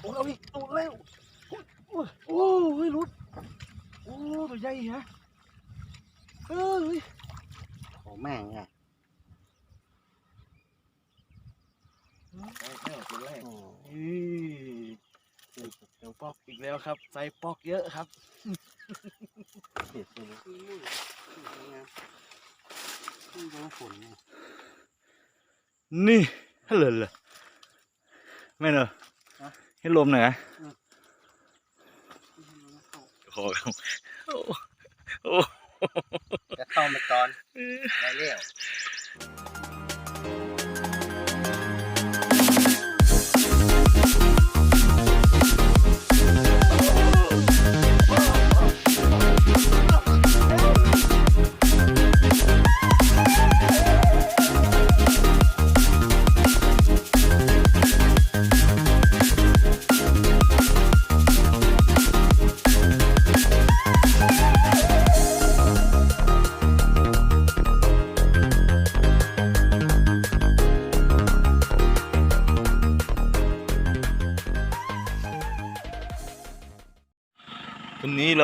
โอ้เอาอีกตัวแล้วโอ้ยโอ้เฮ้ยรุดโอ้ตัวใหญ่ฮะเอ้ยโอ้แม่งไงตัวแรกอีกเดี๋ยวปอกอีกแล้วครับใส่ปอกเยอะครับเด็ดเลยนี่ฮัลโหลไม่เนอะ ให้ลมหน่อยนะขอครับโอ้โอ้จะเข้ามาก่อนได้แล้ว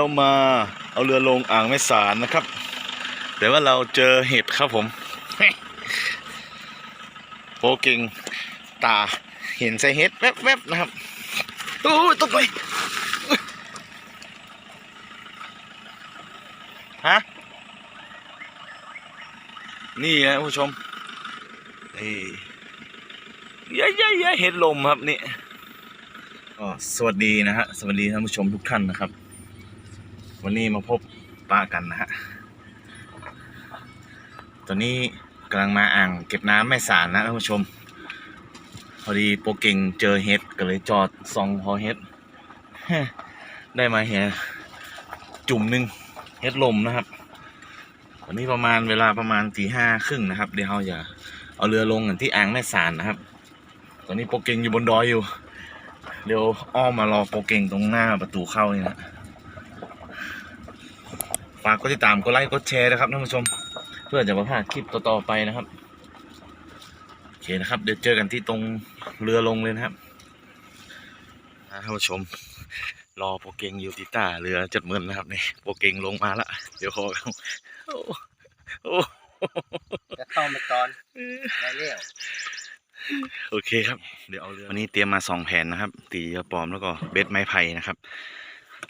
เรามาเอาเรือลงอ่างแม่สารนะครับ แต่ว่าเราเจอเห็ดครับผมโปเก่งตาเห็นใส่เห็ดแวบๆนะครับโอ้ยตกไปฮะนี่นะผู้ชมนี่เย้ๆๆเห็ดลมครับนี่สวัสดีนะฮะสวัสดีท่านผู้ชมทุกท่านนะครับ วันนี้มาพบป้ากันนะฮะ ตอนนี้กำลังมาอ่างเก็บน้ำแม่สารนะท่านผู้ชม พอดีโปรเก่งเจอเห็ดก็เลยจอดซองพอเห็ด ได้มาเห็นจุ่มหนึ่งเห็ดลมนะครับ วันนี้ประมาณเวลาประมาณตีห้าครึ่งนะครับ เดี๋ยวเราจะเอาเรือลงกันที่อ่างแม่สารนะครับ ตอนนี้โปรเก่งอยู่บนดอยอยู่ เดี๋ยวอ้อมมารอโปรเก่งตรงหน้าประตูเข้านี่นะ ฝากกดติดตามกดไลค์กดแชร์นะครับท่านผู้ชม เพื่อจะมาพลาดคลิปต่อๆไปนะครับโอเคนะครับ เดี๋ยวเจอกันที่ตรงเรือลงเลยนะครับอ่าท่านผู้ชม รอโปรเกงอยู่ที่ตาเรือจัดเมือนนะครับนี่โปรเกงลงมาละเดี๋ยวขอเขาโอ้โอ้จะเข้ามาก่อนได้แล้วโอเคครับ เดี๋ยวเอาเรือวันนี้เตรียมมาสองแผ่นนะครับ ตีเรือปลอมแล้วก็เบ็ดไม้ไผ่นะครับ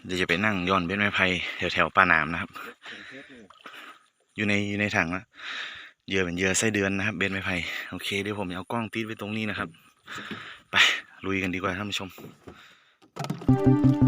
เดี๋ยวจะไปนั่งย่อนเบ็ดไม้ไผ่แถวๆป่าหนามนะครับ อยู่ในอยู่ในถังนะเหยื่อเป็นเยื่อไส้เดือนนะครับ เบ็ดไม้ไผ่โอเคเดี๋ยวผมจะเอากล้องติดไว้ตรงนี้นะครับ ไปลุยกันดีกว่าท่านผู้ชมไป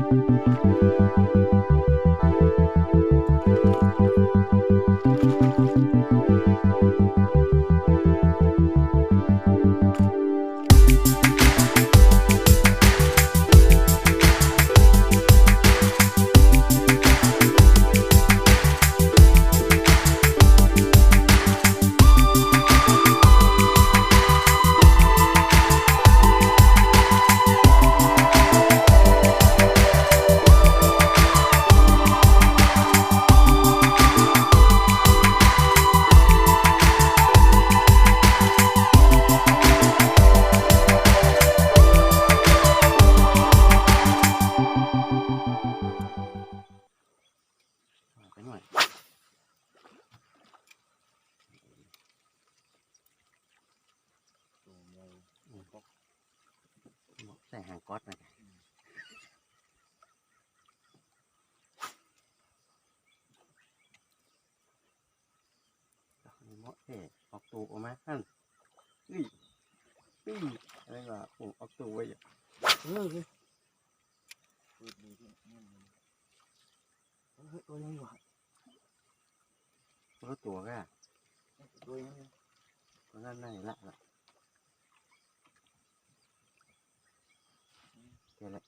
นั่นนี่นี่อะไรวะผมออกตูไว้อยู่เออเลยเฮ้ยตัวยังอยู่ฮะตัวตัวก็ตัวยังตัวนั้นนั่นละละเดี๋ยวละ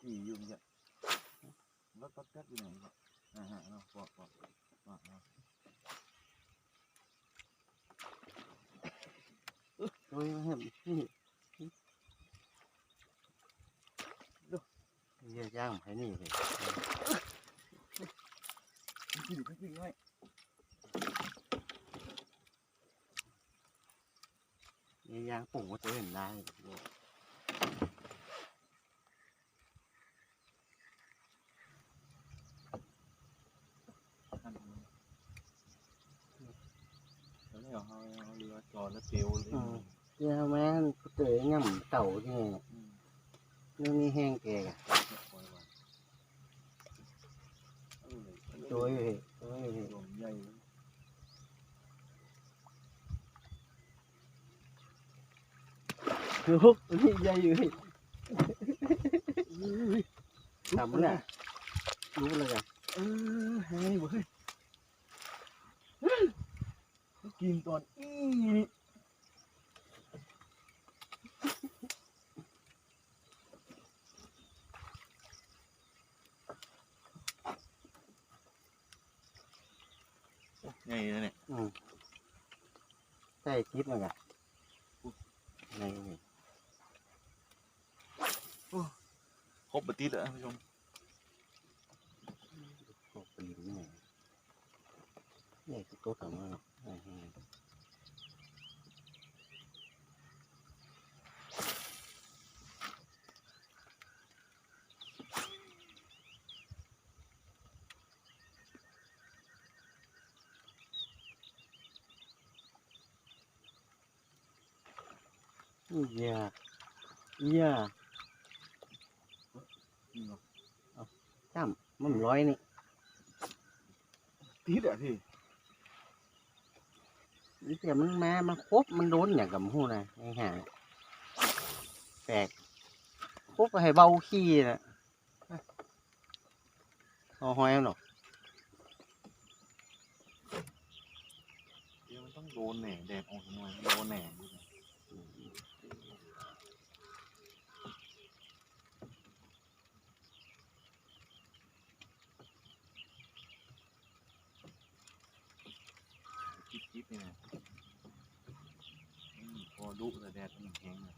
ตีอยู่เนี่ยรถปั๊บแป๊บอยู่ไหนเนี่ยอ่าฮะเนาะปอกปอกปอกเนาะ ดูเห็นนี่ดูเยอะย่างให้นี่เลยกินกินไว้เยอะย่างปุ่งก็จะเห็นได้แล้วเขาเขาเรือจอดแล้วเตียวเลย เจ้าแม่นเตยย่ำเต่าที่ยนี่มีแห้งแก่ตัวอยู่เฮ้ยตัวเฮ้ยลมใหญ่ลูกนี่ใหญ่อยู่เฮ้ยทำน่ะรู้เลยกันเออเฮ้ยเว้ยกินตอนอีนี่ ใหญ่เลยเนี่ย อืม ใช่คลิปเลยกันในนี่ครบปฏิดแล้วท่านผู้ชมพวกปลีนนี่นี่คือตัวของมันเนาะ ย่าอย่าจ้ำมันร้อยนี่ตีดอะพี่นี่แต่มันมา มันครบมันโดนอย่างกับหูนะไอ้ห่าแปลกครบไปให้เบาขี้นะเอาหอยเอาหนอกเดี๋ยวมันต้องโดนแหน่แดดออกหน่อยโดนแหน่ดู นี่นะพอดุแต่แดดมันแข็งเลย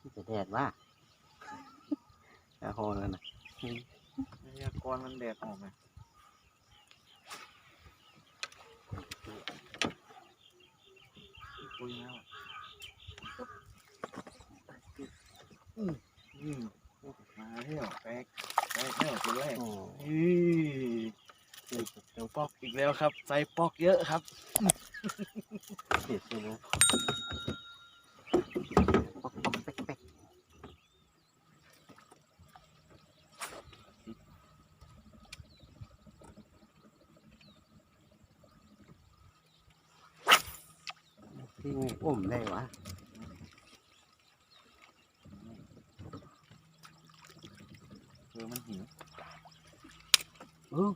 มันจะแดดว่าเอาหอยแล้วนะพยากรมันแดดออกไหมคุยแล้วอืมอืมมาแล้วแป๊กแป๊กแล้วตัวแรกอ้นี่เดี๋ยว ปอกอีกแล้วครับ ใส่ปอกเยอะครับ เสียดเลยปอกปอกเป๊กเป๊กที่ไงอุ้มได้วะ เออมันหิว เออ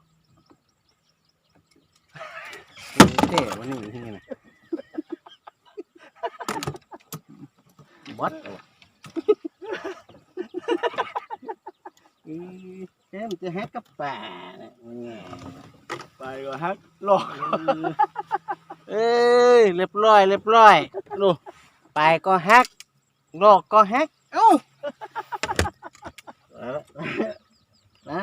เตะวันนี้ที่ไงนะบอสเหร เอีเจ้มจะฮักกับป่าเนี่ยไปก็ฮักหลอกเอ้ยเรียบร้อยเรียบร้อยดูไปก็แฮกหลอกก็แฮกเอ้าละ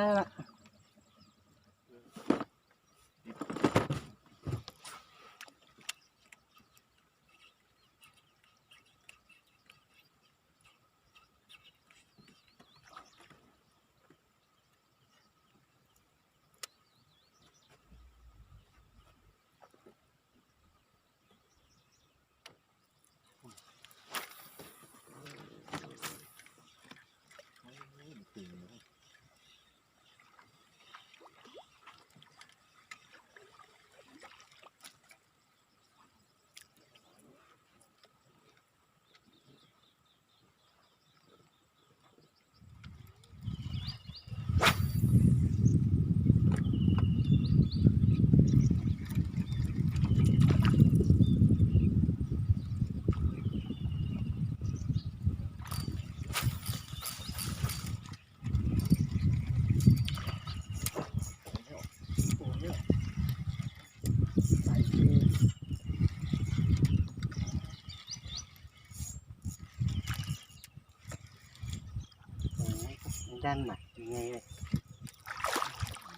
ดันมายังไงเลย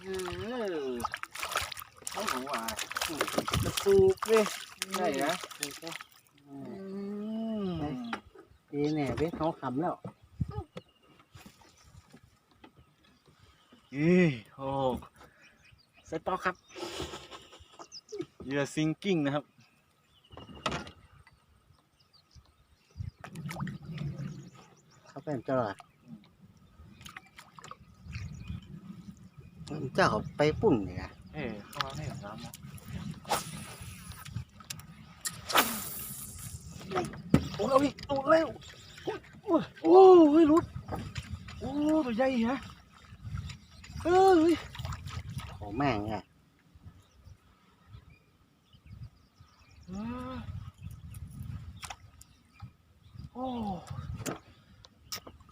เออเขาบอกว่า จะสูบเว้ย ใช่ นะอืมดีเนี่ยเว้ยเขาขำแล้วนี่โอ้ใส่ต่อครับเหยื่อซิงกิ้งนะครับเขาเป็นเจ้าล่ะเจ้าเขาไปปุ่นเนี่ยนะเอ้เข้ามาให้กับน้ำ โอ้เอาอีกตัวแล้วโอ้ยโอ้เฮ้ยรุดโอ้ตัวใหญ่ฮะเอ้ยโอ้แม่งไงโอ้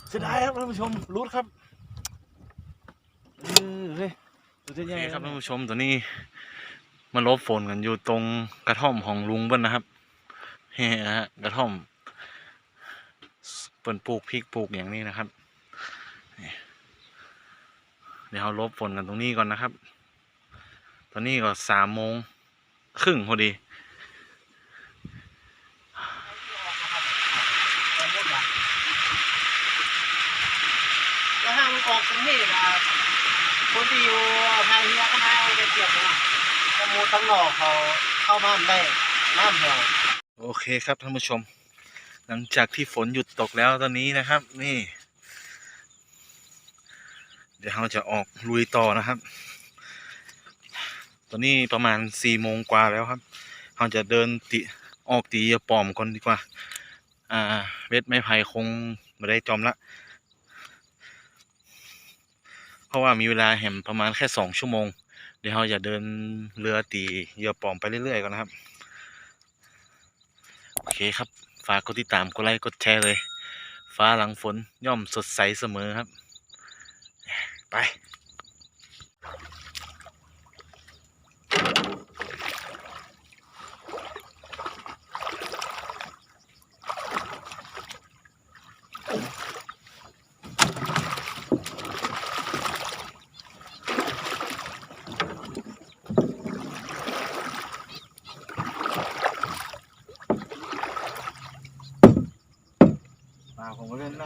เสียดายครับท่านผู้ชมรุดครับเออเฮ้ยตัวใหญ่ครับท่านผู้ชมตัวนี้มาลบฝนกันอยู่ตรงกระท่อมของลุงเบิ้ลนะครับเฮ้นะฮะกระท่อม เปิ่นปลูกพริกปลูกอย่างนี้นะครับนี่เดี๋ยวเราลบฝนกันตรงนี้ก่อนนะครับ ตอนนี้ก็สามโมงครึ่งพอดีแล้วห้ามมันออกตรงนี้นะคนที่อยู่ภายเรือก็ให้ไปเก็บนะสมูทั้งนอกเขาเข้าบ้านได้น้ำเหี่ยวโอเคครับท่านผู้ชม หลังจากที่ฝนหยุดตกแล้วตอนนี้นะครับ นี่ เดี๋ยวเราจะออกลุยต่อนะครับ ตอนนี้ประมาณสี่โมงกว่าแล้วครับเราจะเดินติออกตีเหยื่อปอมก่อนดีกว่า อ่า เวทไม้ไผ่คงไม่ได้จอมละ เพราะว่ามีเวลาแหมประมาณแค่สองชั่วโมง เดี๋ยวเราจะเดินเรือตีเยือปอมไปเรื่อยๆก่อนนะครับ โอเคครับ ฝากกดติดตามกดไลค์กดแชร์เลย ฟ้าหลังฝนย่อมสดใสเสมอครับ ไป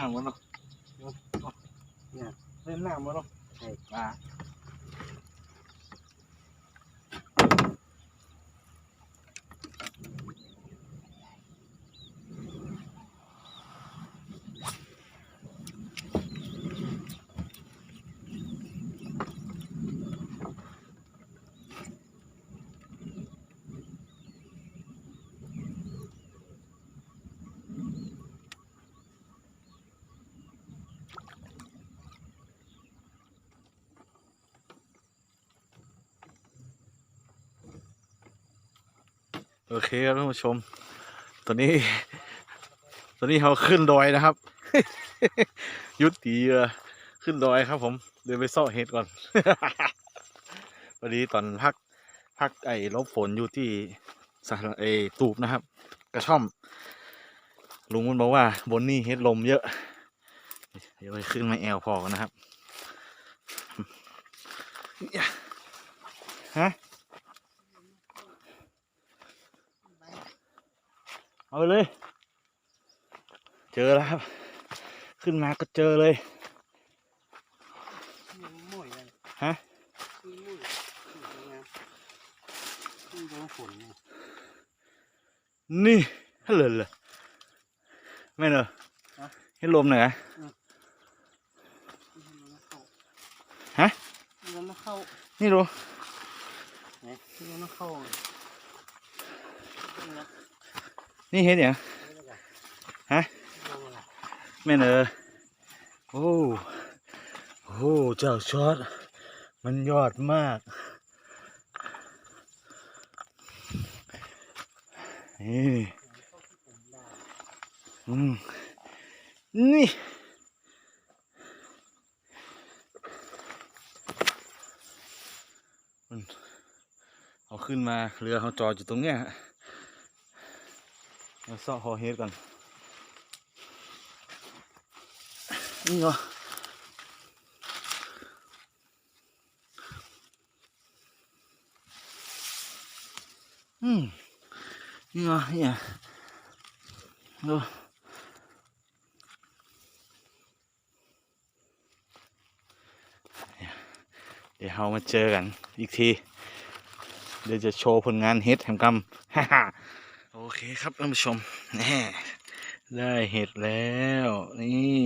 นน้ำกันเนาะเนี่ยเล่นน้ำมันเนาะ โอเคครับท่านผู้ชม ตอนนี้ ตอนนี้เราขึ้นดอยนะครับ ยุติเรือขึ้นดอยครับ ผม เดินไปซ่อเห็ดก่อนพอดีตอนพักพักไอ้ลบฝนอยู่ที่สาไอ้ตูบนะครับ กระช่อม ลุงมันบอกว่าบนนี่เห็ดลมเยอะ เดี๋ยวไปขึ้นมาแอลพอกันนะครับฮะ เอาไปเลย เจอแล้วครับ ขึ้นมาก็เจอเลยมุ่ยเลยฮะมุ่ยนี่โดนฝนเนี่ยนี่ฮัลโหลเลยไม่เนอะให้ลมหน่อยนะฮะมันมาเข้านี่ดูไหนมันมาเข้า นี่เห็นอย่างฮะไม่เนอโอ้โหเจ้าช็อตมันยอดมากนี่อืมนี่เอาขึ้นมาเรือเขาจอดอยู่ตรงเนี้ยฮะ เราซ่อฮอเฮดก่อนนี่เหรออืมนี่เหรอเนี่ยดูเดี๋ยวเรามาเจอกันอีกที เดี๋ยวจะโชว์ผลงานเฮ็ดแห่งกรรมฮ่าฮ่า โอเคครับท่านผู้ชมแน่ได้เห็ดแล้ว นี่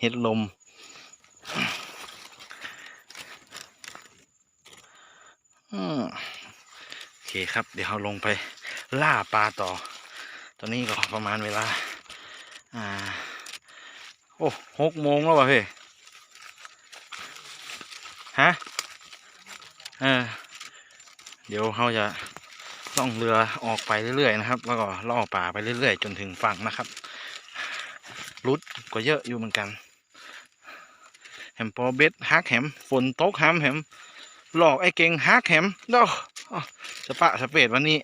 เห็ดลมอืมโอเคครับ เดี๋ยวเราลงไปล่าปลาต่อ ตอนนี้ก็ประมาณเวลา อ่า โอ้หกโมงแล้ววะพี่ฮะ เออ เดี๋ยวเขาจะ ล่องเรือออกไปเรื่อยๆนะครับ แล้วก็ล่อป่าไปเรื่อยๆ จนถึงฝั่งนะครับรุดก็เยอะอยู่เหมือนกันแฮมพอเบ็ดฮักแฮมฝนตกแฮมแฮมหลอกไอ้เก่งฮักแฮมเด้ออ้อสปะสเปดวันนี้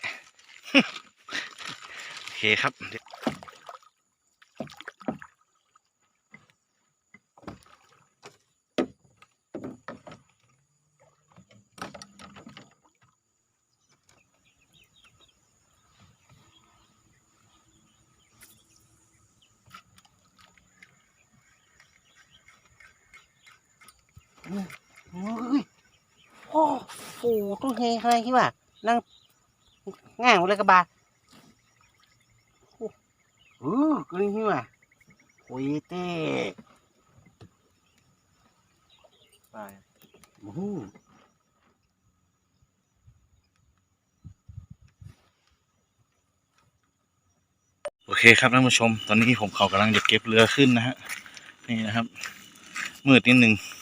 โอเคครับ โอ้ยโอ้โหต้องเฮให้ที่ว่านั่งง่ายหมดเลยกระบาโอ้เออกลิ้งที่ว่าโอ้ยเต้ไปโอ้โหโอเคครับท่านผู้ชม ตอนนี้ผมเขากำลังจะเก็บเรือขึ้นนะฮะ นี่นะครับ มืดนิดนึงเ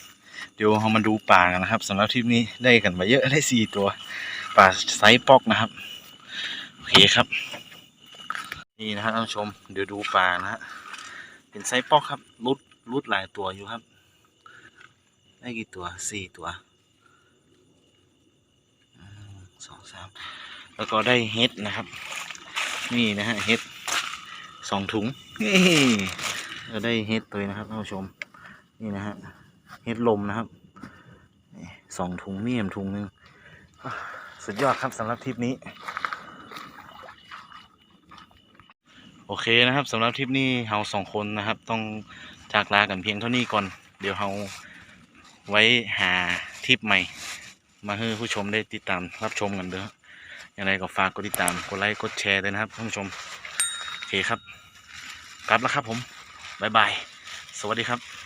ดี๋ยวเรามาดูป่ากันนะครับสำหรับทริปนี้ได้กันมาเยอะได้สี่ตัว ป่าไซส์ปอกนะครับโอเคครับ นี่นะครับท่านผู้ชมเดี๋ยวดูป่านะฮะเป็นไซส์ปอกครับรุดรุดหลายตัวอยู่ครับ ได้กี่ตัวสี่ตัวสองสามแล้วก็ได้เฮ็ดนะครับ นี่นะฮะเฮ็ดสองถุงนี่ก็ได้เฮ็ดเลยนะครับท่านผู้ชมนี่นะฮะ เฮ็ดลมนะครับสองถุงเมี่ยมถุงหนึ่งสุดยอดครับสำหรับทริปนี้ โอเคนะครับสำหรับทริปนี้เราสองคนนะครับ ต้องจากลากันเพียงเท่านี้ก่อน เดี๋ยวเราไว้หาทริปใหม่ มาให้ผู้ชมได้ติดตามรับชมกันเด้อยังไงก็ฝากกดติดตามกดไลค์กดแชร์ด้วยนะครับท่านผู้ชมโอเคครับ กลับแล้วครับผม บ๊ายบาย สวัสดีครับ